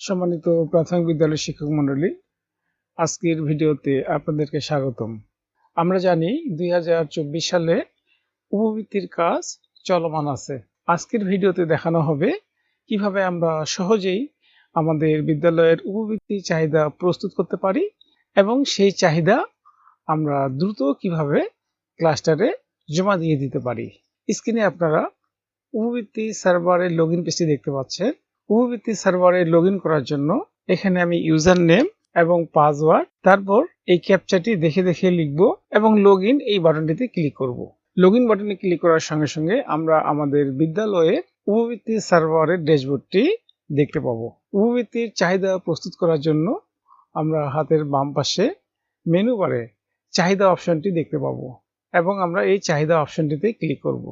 সম্মানিত প্রাথমিক বিদ্যালয়ের শিক্ষক মণ্ডলী, আজকের ভিডিওতে আপনাদেরকে স্বাগতম। আমরা জানি দুই হাজার চব্বিশ সালে উপবৃত্তির কাজ চলমান আছে। আজকের ভিডিওতে দেখানো হবে কীভাবে আমরা সহজেই আমাদের বিদ্যালয়ের উপবৃত্তি চাহিদা প্রস্তুত করতে পারি এবং সেই চাহিদা আমরা দ্রুত কীভাবে ক্লাস্টারে জমা দিয়ে দিতে পারি। স্ক্রিনে আপনারা উপবৃত্তি সার্ভারের লগ ইন পেজটি দেখতে পাচ্ছেন। উপবৃত্তি সার্ভারে লগ করার জন্য এখানে আমি ইউজার নেম এবং পাসওয়ার্ড, তারপর এই ক্যাপচারটি দেখে দেখে লিখব এবং লগ এই বাটনটিতে ক্লিক করব। লগ বাটনে ক্লিক করার সঙ্গে সঙ্গে আমরা আমাদের বিদ্যালয়ের উপবৃত্তি সার্ভারের ড্যাশবোর্ডটি দেখতে পাবো। উপবৃত্তির চাহিদা প্রস্তুত করার জন্য আমরা হাতের বাম পাশে মেনু বারে চাহিদা অপশনটি দেখতে পাবো এবং আমরা এই চাহিদা অপশনটিতে ক্লিক করব।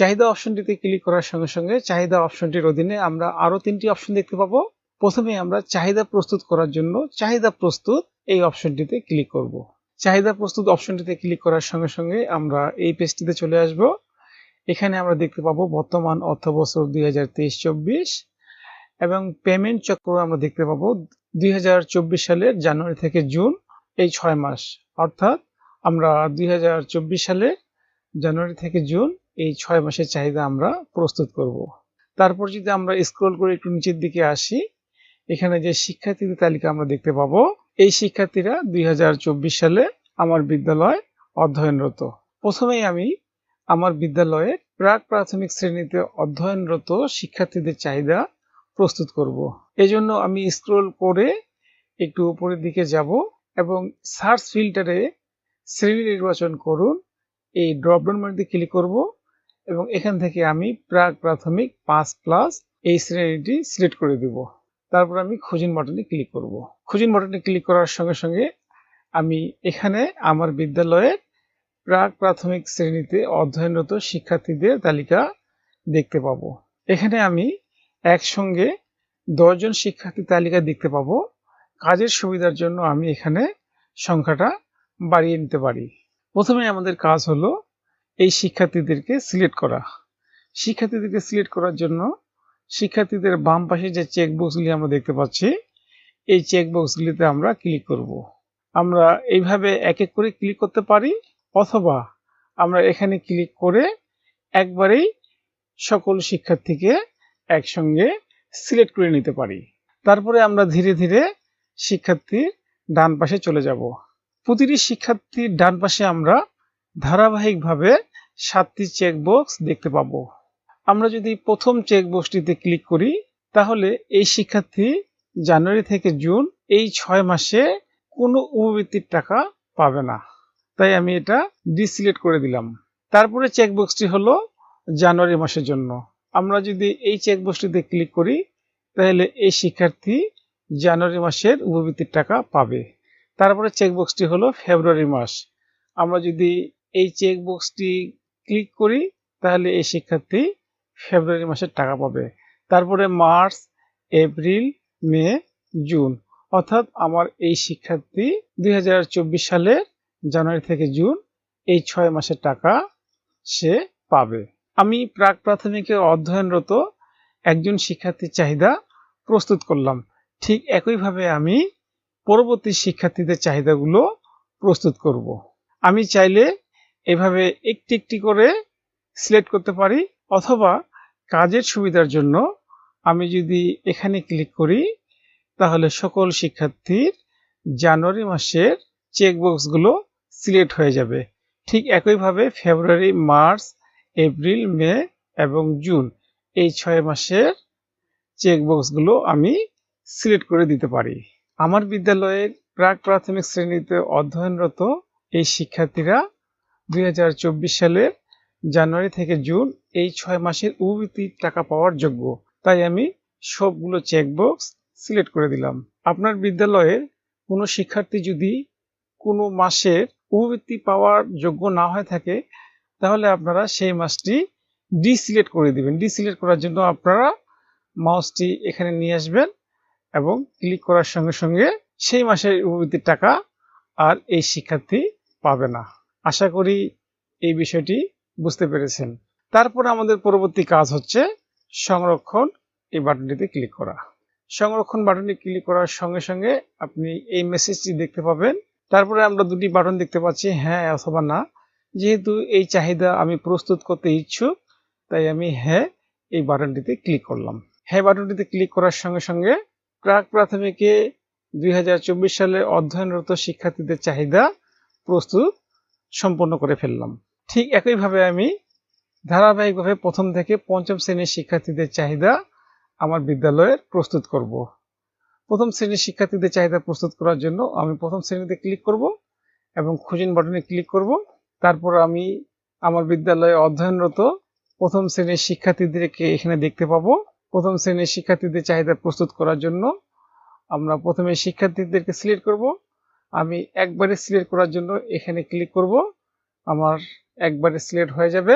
চাহিদা অপশনটিতে ক্লিক করার সঙ্গে সঙ্গে চাহিদা অপশনটির অধীনে আমরা আরও তিনটি অপশন দেখতে পাবো। প্রথমে আমরা চাহিদা প্রস্তুত করার জন্য চাহিদা প্রস্তুত এই অপশনটিতে ক্লিক করব। চাহিদা প্রস্তুত অপশনটিতে ক্লিক করার সঙ্গে সঙ্গে আমরা এই পেজটিতে চলে আসব। এখানে আমরা দেখতে পাবো বর্তমান অর্থ বছর দুই হাজার তেইশ চব্বিশ এবং পেমেন্ট চক্র আমরা দেখতে পাবো দুই হাজার চব্বিশ সালের জানুয়ারি থেকে জুন এই ছয় মাস। অর্থাৎ আমরা দুই হাজার চব্বিশ সালে জানুয়ারি থেকে জুন এই ছয় মাসের চাহিদা আমরা প্রস্তুত করব। তারপর যদি আমরা স্ক্রল করে একটু নিচের দিকে আসি, এখানে যে শিক্ষার্থীদের তালিকা আমরা দেখতে পাবো, এই শিক্ষার্থীরা দুই হাজার চব্বিশ সালে আমার বিদ্যালয় অধ্যয়নরত প্রথমেই আমি আমার বিদ্যালয়ে প্রাক প্রাথমিক শ্রেণীতে অধ্যয়নরত শিক্ষার্থীদের চাহিদা প্রস্তুত করব। এজন্য আমি স্ক্রল করে একটু উপরের দিকে যাব এবং সার্চ ফিল্টারে শ্রেণি নির্বাচন করুন এই ড্রপডাউন মেনুতে ক্লিক করব এবং এখান থেকে আমি প্রাক প্রাথমিক পাঁচ প্লাস এই শ্রেণীটি সিলেক্ট করে দেব। তারপর আমি খুঁজিন বাটনে ক্লিক করব। খুঁজিন বাটনে ক্লিক করার সঙ্গে সঙ্গে আমি এখানে আমার বিদ্যালয়ের প্রাক প্রাথমিক শ্রেণীতে অধ্যয়নরত শিক্ষার্থীদের তালিকা দেখতে পাবো। এখানে আমি একসঙ্গে দশজন শিক্ষার্থী তালিকা দেখতে পাবো। কাজের সুবিধার জন্য আমি এখানে সংখ্যাটা বাড়িয়ে নিতে পারি। প্রথমে আমাদের কাজ হলো এই শিক্ষার্থীদেরকে সিলেক্ট করা। শিক্ষার্থীদেরকে সিলেক্ট করার জন্য শিক্ষার্থীদের বাম পাশে যে চেক বক্সগুলি আমরা দেখতে পাচ্ছি, এই চেক বক্সগুলিতে আমরা ক্লিক করব। আমরা এইভাবে এক এক করে ক্লিক করতে পারি অথবা আমরা এখানে ক্লিক করে একবারেই সকল শিক্ষার্থীকে একসঙ্গে সিলেক্ট করে নিতে পারি। তারপরে আমরা ধীরে ধীরে শিক্ষার্থীর ডান পাশে চলে যাব। প্রতিটি শিক্ষার্থীর ডান পাশে আমরা ধারাবাহিকভাবে সাতটি চেকবক্স দেখতে পাবো। আমরা যদি প্রথম চেকবক্সটিতে ক্লিক করি, তাহলে এই শিক্ষার্থী জানুয়ারি থেকে জুন এই ছয় মাসে কোনো উপবৃত্তির টাকা পাবে না। তাই আমি এটা ডিসিলেক্ট করে দিলাম। তারপরে চেকবক্সটি হলো জানুয়ারি মাসের জন্য। আমরা যদি এই চেকবক্সটিতে ক্লিক করি, তাহলে এই শিক্ষার্থী জানুয়ারি মাসের উপবৃত্তির টাকা পাবে। তারপরে চেকবক্সটি হলো ফেব্রুয়ারি মাস। আমরা যদি এই চেক চেকবক্সটি ক্লিক করি, তাহলে এই শিক্ষার্থী ফেব্রুয়ারি মাসের টাকা পাবে। তারপরে মার্চ এপ্রিল মে জুন অর্থাৎ আমার এই শিক্ষার্থী দুই হাজার চব্বিশ সালের জানুয়ারি থেকে জুন এই ছয় মাসের টাকা সে পাবে। আমি প্রাক প্রাথমিকে অধ্যয়নরত একজন শিক্ষার্থীর চাহিদা প্রস্তুত করলাম। ঠিক একইভাবে আমি পরবর্তী শিক্ষার্থীদের চাহিদাগুলো প্রস্তুত করব। আমি চাইলে এভাবে একটি একটি করে সিলেক্ট করতে পারি, অথবা কাজের সুবিধার জন্য আমি যদি এখানে ক্লিক করি, তাহলে সকল শিক্ষার্থীর জানুয়ারি মাসের চেকবক্সগুলো সিলেক্ট হয়ে যাবে। ঠিক একইভাবে ফেব্রুয়ারি মার্চ এপ্রিল মে এবং জুন এই ছয় মাসের চেকবক্সগুলো আমি সিলেক্ট করে দিতে পারি। আমার বিদ্যালয়ের প্রাক প্রাথমিক শ্রেণীতে অধ্যয়নরত এই শিক্ষার্থীরা দুই হাজার চব্বিশ সালের জানুয়ারি থেকে জুন এই ছয় মাসের উপবৃত্তির টাকা পাওয়ার যোগ্য। তাই আমি সবগুলো চেকবক্স সিলেক্ট করে দিলাম। আপনার বিদ্যালয়ের কোনো শিক্ষার্থী যদি কোনো মাসের উপবৃত্তি পাওয়ার যোগ্য না হয়ে থাকে, তাহলে আপনারা সেই মাসটি ডিসিলেক্ট করে দিবেন। ডিসিলেক্ট করার জন্য আপনারা মাউসটি এখানে নিয়ে আসবেন এবং ক্লিক করার সঙ্গে সঙ্গে সেই মাসের উপবৃত্তির টাকা আর এই শিক্ষার্থী পাবে না। আশা করি এই বিষয়টি বুঝতে পেরেছেন। তারপর আমাদের পরবর্তী কাজ হচ্ছে সংরক্ষণ এই বাটনটিতে ক্লিক করা। সংরক্ষণ বাটনে ক্লিক করার সঙ্গে সঙ্গে আপনি এই মেসেজটি দেখতে পাবেন। তারপরে আমরা দুটি বাটন দেখতে পাচ্ছি হ্যাঁ অথবা না। যেহেতু এই চাহিদা আমি প্রস্তুত করতে ইচ্ছুক, তাই আমি হ্যাঁ এই বাটনটিতে ক্লিক করলাম। হ্যাঁ বাটনটিতে ক্লিক করার সঙ্গে সঙ্গে প্রাক প্রাথমিকে দুই হাজার চব্বিশ সালে অধ্যয়নরত শিক্ষার্থীদের চাহিদা প্রস্তুত সম্পন্ন করে ফেললাম। ঠিক একইভাবে আমি ধারাবাহিকভাবে প্রথম থেকে পঞ্চম শ্রেণির শিক্ষার্থীদের চাহিদা আমার বিদ্যালয়ের প্রস্তুত করব। প্রথম শ্রেণির শিক্ষার্থীদের চাহিদা প্রস্তুত করার জন্য আমি প্রথম শ্রেণীতে ক্লিক করব এবং খুঁজিন বাটনে ক্লিক করব। তারপর আমি আমার বিদ্যালয়ে অধ্যয়নরত প্রথম শ্রেণির শিক্ষার্থীদেরকে এখানে দেখতে পাবো। প্রথম শ্রেণির শিক্ষার্থীদের চাহিদা প্রস্তুত করার জন্য আমরা প্রথমে শিক্ষার্থীদেরকে সিলেক্ট করব। আমি একবারে সিলেক্ট করার জন্য এখানে ক্লিক করব। আমার একবারে সিলেক্ট হয়ে যাবে।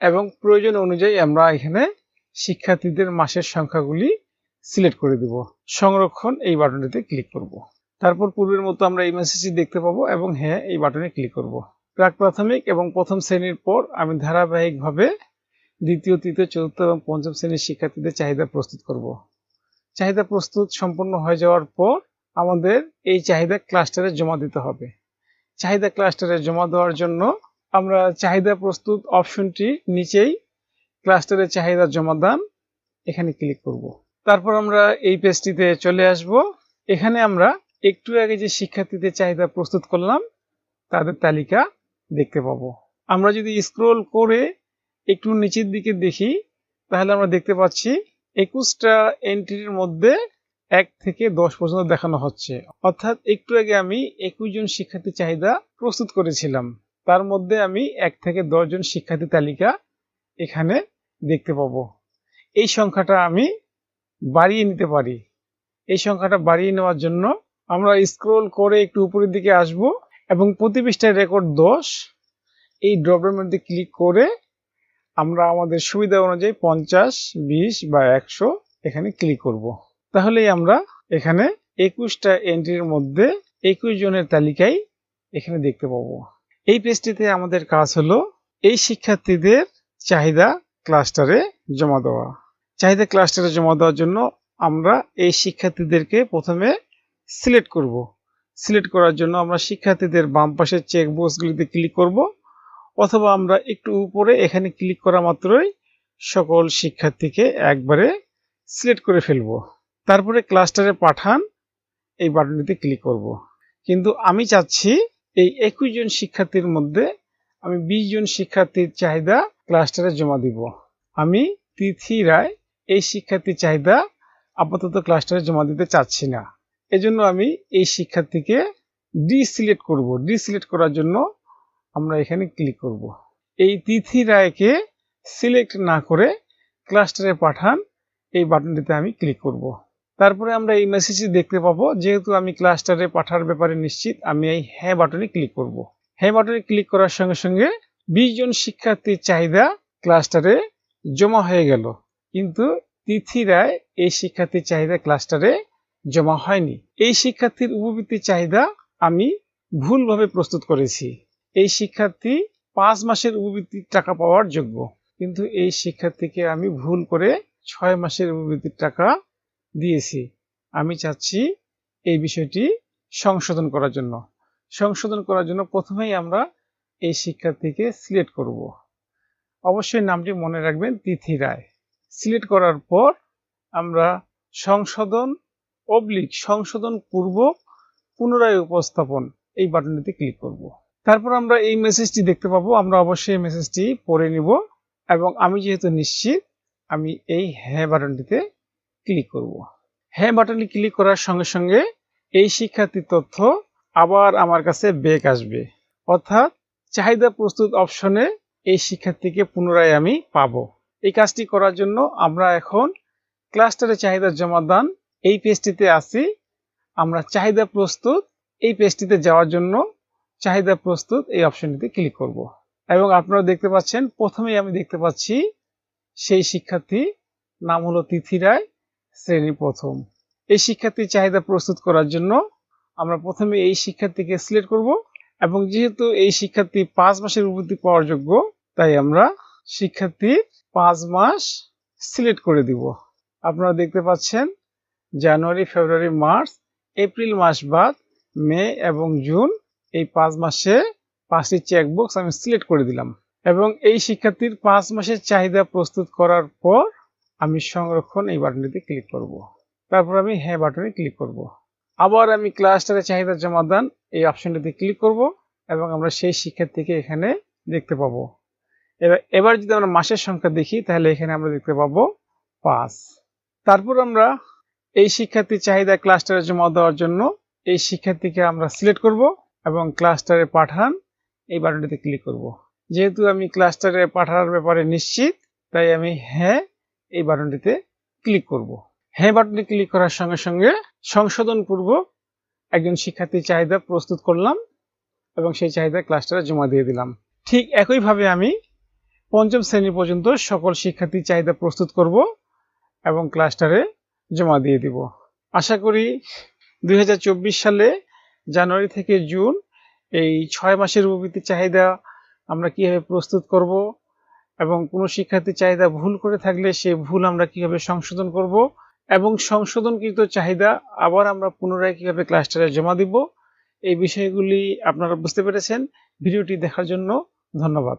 এবং প্রয়োজন অনুযায়ী আমরা এখানে শিক্ষার্থীদের মাসের সংখ্যাগুলি সিলেক্ট করে দেব। সংরক্ষণ এই বাটনটিতে ক্লিক করব। তারপর পূর্বের মতো আমরা এই মেসেজটি দেখতে পাবো এবং হ্যাঁ এই বাটনে ক্লিক করব। প্রাক প্রাথমিক এবং প্রথম শ্রেণির পর আমি ধারাবাহিকভাবে দ্বিতীয়, তৃতীয়, চতুর্থ এবং পঞ্চম শ্রেণির শিক্ষার্থীদের চাহিদা প্রস্তুত করব। চাহিদা প্রস্তুত সম্পন্ন হয়ে যাওয়ার পর আমাদের এই চাহিদা ক্লাস্টারে জমা দিতে হবে। চাহিদা ক্লাস্টারে জমা দেওয়ার জন্য আমরা চাহিদা প্রস্তুত অপশনটি নিচেই ক্লাস্টারে চাহিদা জমা দান এখানে ক্লিক করব। তারপর আমরা এই পেজটিতে চলে আসব। এখানে আমরা একটু আগে যে শিক্ষার্থীদের চাহিদা প্রস্তুত করলাম, তাদের তালিকা দেখতে পাবো। আমরা যদি স্ক্রোল করে একটু নিচের দিকে দেখি, তাহলে আমরা দেখতে পাচ্ছি একুশটা এন্ট্রির মধ্যে এক থেকে দশ পর্যন্ত দেখানো হচ্ছে। অর্থাৎ একটু আগে আমি একুশ জন শিক্ষার্থী চাহিদা প্রস্তুত করেছিলাম। তার মধ্যে আমি এক থেকে দশ জন শিক্ষার্থী তালিকা এখানে দেখতে পাবো। এই সংখ্যাটা আমি বাড়িয়ে নিতে পারি। এই সংখ্যাটা বাড়িয়ে নেওয়ার জন্য আমরা স্ক্রোল করে একটু উপরের দিকে আসব এবং প্রতি পৃষ্ঠায় রেকর্ড দশ। এই ড্রপডাউনের মধ্যে ক্লিক করে আমরা আমাদের সুবিধা অনুযায়ী পঞ্চাশ, বিশ বা একশো এখানে ক্লিক করব। তাহলেই আমরা এখানে একুশটা এন্ট্রির মধ্যে একুশ জনের তালিকায় এখানে দেখতে পাবো। এই পেজটিতে আমাদের কাজ হলো এই শিক্ষার্থীদের চাহিদা ক্লাস্টারে জমা দেওয়া। চাহিদা ক্লাস্টারে জমা দেওয়ার জন্য আমরা এই শিক্ষার্থীদেরকে প্রথমে সিলেক্ট করব। সিলেক্ট করার জন্য আমরা শিক্ষার্থীদের বাম পাশের চেক বক্সগুলিতে ক্লিক করব, অথবা আমরা একটু উপরে এখানে ক্লিক করা মাত্রই সকল শিক্ষার্থীকে একবারে সিলেক্ট করে ফেলব। তারপরে ক্লাস্টারে পাঠান, এই বাটনটিতে ক্লিক করব। কিন্তু আমি চাচ্ছি এই একুশ জন শিক্ষার্থীর মধ্যে আমি বিশ জন শিক্ষার্থীর চাহিদা ক্লাস্টারে জমা দিব। আমি তিথি রায় এই শিক্ষার্থীর চাহিদা আপাতত ক্লাস্টারে জমা দিতে চাচ্ছি না। এজন্য আমি এই শিক্ষার্থীকে ডিসিলেক্ট করব। ডিসিলেক্ট করার জন্য আমরা এখানে ক্লিক করব। এই তিথি রায়কে সিলেক্ট না করে ক্লাস্টারে পাঠান, এই বাটনটিতে আমি ক্লিক করব। তারপরে আমরা এই মেসেজটি দেখতে পাবো, যেহেতু আমি ক্লাস্টারে পাঠার ব্যাপারে নিশ্চিত, আমি এই হ্যাঁ বাটনে ক্লিক করব। হ্যাঁ বাটনে ক্লিক করার সঙ্গে সঙ্গে বিশ জন শিক্ষার্থীর চাহিদা ক্লাস্টারে জমা হয়ে গেল। কিন্তু তিথি রায় এই শিক্ষার্থীর চাহিদা ক্লাস্টারে জমা হয়নি। এই শিক্ষার্থীর উপবৃত্তির চাহিদা আমি ভুলভাবে প্রস্তুত করেছি। এই শিক্ষার্থী পাঁচ মাসের উপবৃত্তির টাকা পাওয়ার যোগ্য। কিন্তু এই শিক্ষার্থীকে আমি ভুল করে ছয় মাসের উপবৃত্তির টাকা দিয়েছি। আমি চাচ্ছি এই বিষয়টি সংশোধন করার জন্য। সংশোধন করার জন্য প্রথমেই আমরা এই শিক্ষার্থীকে সিলেক্ট করব। অবশ্যই নামটি মনে রাখবেন, তিথি রায়। সিলেক্ট করার পর আমরা সংশোধন অবলিক, সংশোধন পূর্বক পুনরায় উপস্থাপন এই বাটনটিতে ক্লিক করব। তারপর আমরা এই মেসেজটি দেখতে পাবো। আমরা অবশ্যই এই মেসেজটি পড়ে নিব এবং আমি যেহেতু নিশ্চিত, আমি এই হ্যাঁ বাটনটিতে ক্লিক করব। হ্যাঁ বাটনটি ক্লিক করার সঙ্গে সঙ্গে এই শিক্ষার্থীর তথ্য আবার আমার কাছে বেক আসবে। অর্থাৎ চাহিদা প্রস্তুত অপশনে এই শিক্ষার্থীকে পুনরায় আমি পাবো। এই কাজটি করার জন্য আমরা এখন ক্লাস্টারে চাহিদা জমা দান এই পেজটিতে আসি আমরা চাহিদা প্রস্তুত এই পেজটিতে যাওয়ার জন্য চাহিদা প্রস্তুত এই অপশনটিতে ক্লিক করব। এবং আপনারা দেখতে পাচ্ছেন, প্রথমেই আমি দেখতে পাচ্ছি সেই শিক্ষার্থী, নাম হলো তিথি রায়। শ্রেণি প্রথম। এই শিক্ষার্থীর চাহিদা প্রস্তুত করার জন্য আমরা প্রথমে এই শিক্ষার্থীকে সিলেক্ট করব এবং যেহেতু এই শিক্ষার্থী পাঁচ মাসের উপবৃত্তি পাওয়ার যোগ্য, তাই আমরা শিক্ষার্থী পাঁচ মাস সিলেক্ট করে দিব। আপনারা দেখতে পাচ্ছেন, জানুয়ারি, ফেব্রুয়ারি, মার্চ, এপ্রিল মাস বাদ, মে এবং জুন এই পাঁচ মাসে পাঁচটি চেকবক্স আমি সিলেক্ট করে দিলাম। এবং এই শিক্ষার্থীর পাঁচ মাসের চাহিদা প্রস্তুত করার পর আমি সংরক্ষণ এই বাটনটিতে ক্লিক করব। তারপর আমি হ্যাঁ বাটনে ক্লিক করব। আবার আমি ক্লাস্টারে চাহিদা জমা দান, এই অপশনটিতে ক্লিক করব এবং আমরা সেই শিক্ষার্থীকে এখানে দেখতে পাবো। এবার এবার যদি আমরা মাসের সংখ্যা দেখি, তাহলে এখানে আমরা দেখতে পাবো পাঁচ। তারপর আমরা এই শিক্ষার্থীর চাহিদা ক্লাস্টারে জমা দেওয়ার জন্য এই শিক্ষার্থীকে আমরা সিলেক্ট করব এবং ক্লাস্টারে পাঠান, এই বাটনটিতে ক্লিক করব। যেহেতু আমি ক্লাস্টারে পাঠানোর ব্যাপারে নিশ্চিত, তাই আমি হ্যাঁ এই বাটনটিতে ক্লিক করব। হ্যাঁ বাটনে ক্লিক করার সঙ্গে সঙ্গে সংশোধন পূর্বক একজন শিক্ষার্থীর চাহিদা প্রস্তুত করলাম এবং সেই চাহিদা ক্লাস্টারে জমা দিয়ে দিলাম। ঠিক একইভাবে আমি পঞ্চম শ্রেণি পর্যন্ত সকল শিক্ষার্থীর চাহিদা প্রস্তুত করব এবং ক্লাস্টারে জমা দিয়ে দিব। আশা করি দুই হাজার চব্বিশ সালে জানুয়ারি থেকে জুন এই ছয় মাসের উপবৃত্তির চাহিদা আমরা কীভাবে প্রস্তুত করব এবং কোনো শিক্ষার্থী চাহিদা ভুল করে থাকলে সে ভুল আমরা কীভাবে সংশোধন করব এবং সংশোধনকৃত চাহিদা আবার আমরা পুনরায় কীভাবে ক্লাস্টারে জমা দিব, এই বিষয়গুলি আপনারা বুঝতে পেরেছেন। ভিডিওটি দেখার জন্য ধন্যবাদ।